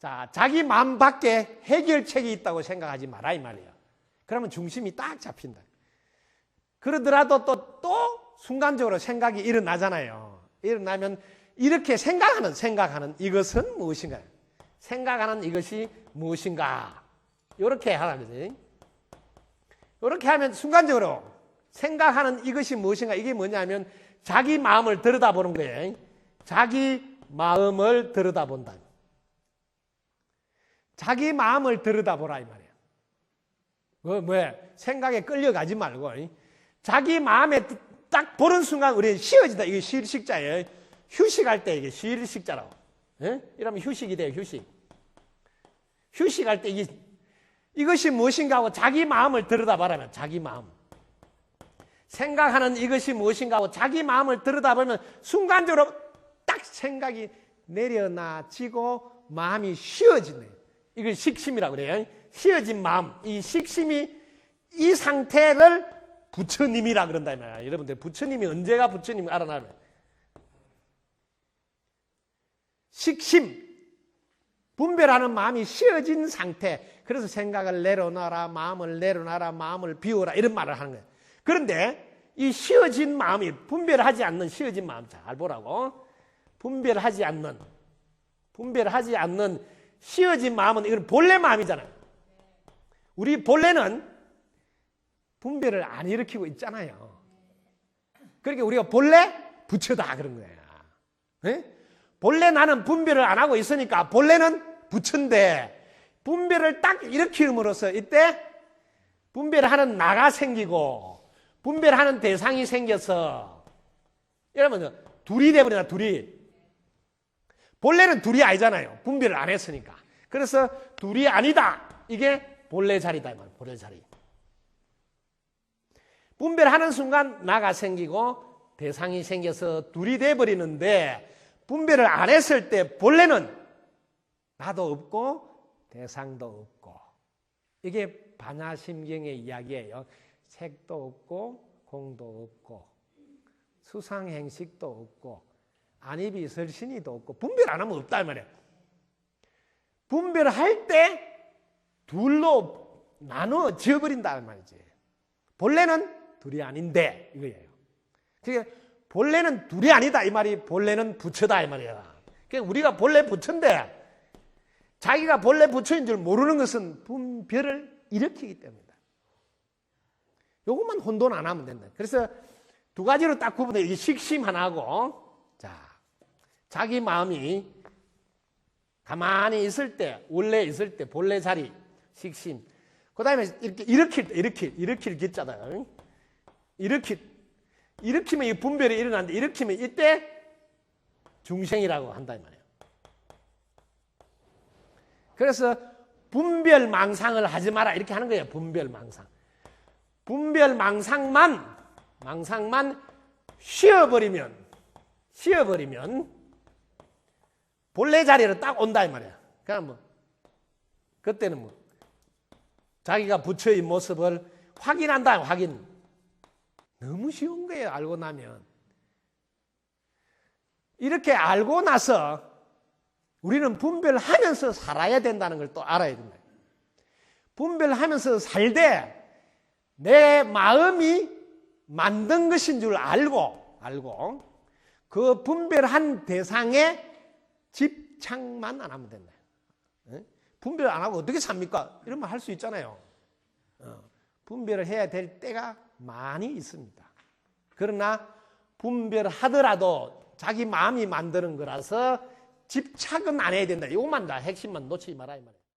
자, 자기 마음 밖에 해결책이 있다고 생각하지 마라 이 말이에요. 그러면 중심이 딱 잡힌다. 그러더라도 또, 또 순간적으로 생각이 일어나잖아요. 일어나면 이렇게 생각하는, 생각하는 이것은 무엇인가요? 생각하는 이것이 무엇인가? 이렇게 하라 그지? 이렇게 하면 순간적으로 생각하는 이것이 무엇인가? 이게 뭐냐면 자기 마음을 들여다보는 거예요. 자기 마음을 들여다본다. 자기 마음을 들여다보라 이 말이에요. 뭐, 뭐야? 생각에 끌려가지 말고 자기 마음에 딱 보는 순간 우리 쉬어진다. 이게 쉴식자예요. 휴식할 때 이게 쉴식자라고. 예? 이러면 휴식이 돼요. 휴식. 휴식할 때 이게 이것이 무엇인가 하고 자기 마음을 들여다보라면 자기 마음. 생각하는 이것이 무엇인가 하고 자기 마음을 들여다보면 순간적으로 딱 생각이 내려놔지고 마음이 쉬어지네. 이걸 식심이라고 그래요. 쉬어진 마음. 이 식심이 이 상태를 부처님이라 그런다 이 말이야. 여러분들 부처님이 언제가 부처님 알아나면 식심 분별하는 마음이 쉬어진 상태. 그래서 생각을 내려놔라, 마음을 내려놔라, 마음을 비워라 이런 말을 하는 거예요. 그런데 이 쉬어진 마음이 분별하지 않는 쉬어진 마음 잘 보라고. 분별하지 않는 분별하지 않는 쉬어진 마음은 이건 본래 마음이잖아요. 우리 본래는 분별을 안 일으키고 있잖아요. 그러니까 우리가 본래 부처다 그런 거야. 예? 본래 나는 분별을 안 하고 있으니까 본래는 부처인데 분별을 딱 일으킴으로써 이때 분별하는 나가 생기고 분별하는 대상이 생겨서 여러분 둘이 돼버린다 둘이 본래는 둘이 아니잖아요. 분별을 안 했으니까. 그래서 둘이 아니다. 이게 본래 자리다 본래 자리. 분별하는 순간 나가 생기고 대상이 생겨서 둘이 돼버리는데 분별을 안 했을 때 본래는 나도 없고 대상도 없고. 이게 반야심경의 이야기예요. 색도 없고 공도 없고 수상행식도 없고 안입이 설신이도 없고 분별 안 하면 없다 이 말이에요. 분별할 때 둘로 나눠져 버린다 말이지. 본래는 둘이 아닌데 이거예요. 그러니까 본래는 둘이 아니다 이 말이 본래는 부처다 이 말이야. 그러니까 우리가 본래 부처인데 자기가 본래 부처인 줄 모르는 것은 분별을 일으키기 때문이다. 요것만 혼돈 안 하면 된다. 그래서 두 가지로 딱 구분돼. 이게 식심 하나고, 자, 자기 마음이 가만히 있을 때, 원래 있을 때, 본래 자리, 식심. 그 다음에 이렇게 일으킬 때, 일으킬, 일으킬 기자다. 일으킬, 일으키면 이 분별이 일어나는데, 일으키면 이때 중생이라고 한다, 이 말이에요. 그래서 분별망상을 하지 마라 이렇게 하는 거예요. 분별망상. 분별망상만 망상만 쉬어버리면 쉬어버리면 본래 자리로 딱 온다 이 말이야. 그냥 뭐 그때는 뭐 자기가 부처의 모습을 확인한다 확인. 너무 쉬운 거예요. 알고 나면 이렇게 알고 나서 우리는 분별하면서 살아야 된다는 걸 또 알아야 된다. 분별하면서 살되 내 마음이 만든 것인 줄 알고 알고 그 분별한 대상에 집착만 안 하면 된다. 분별 안 하고 어떻게 삽니까? 이런 말 할 수 있잖아요. 어, 분별을 해야 될 때가 많이 있습니다. 그러나 분별하더라도 자기 마음이 만드는 거라서 집착은 안 해야 된다. 이것만 다 핵심만 놓치지 이 말이에요.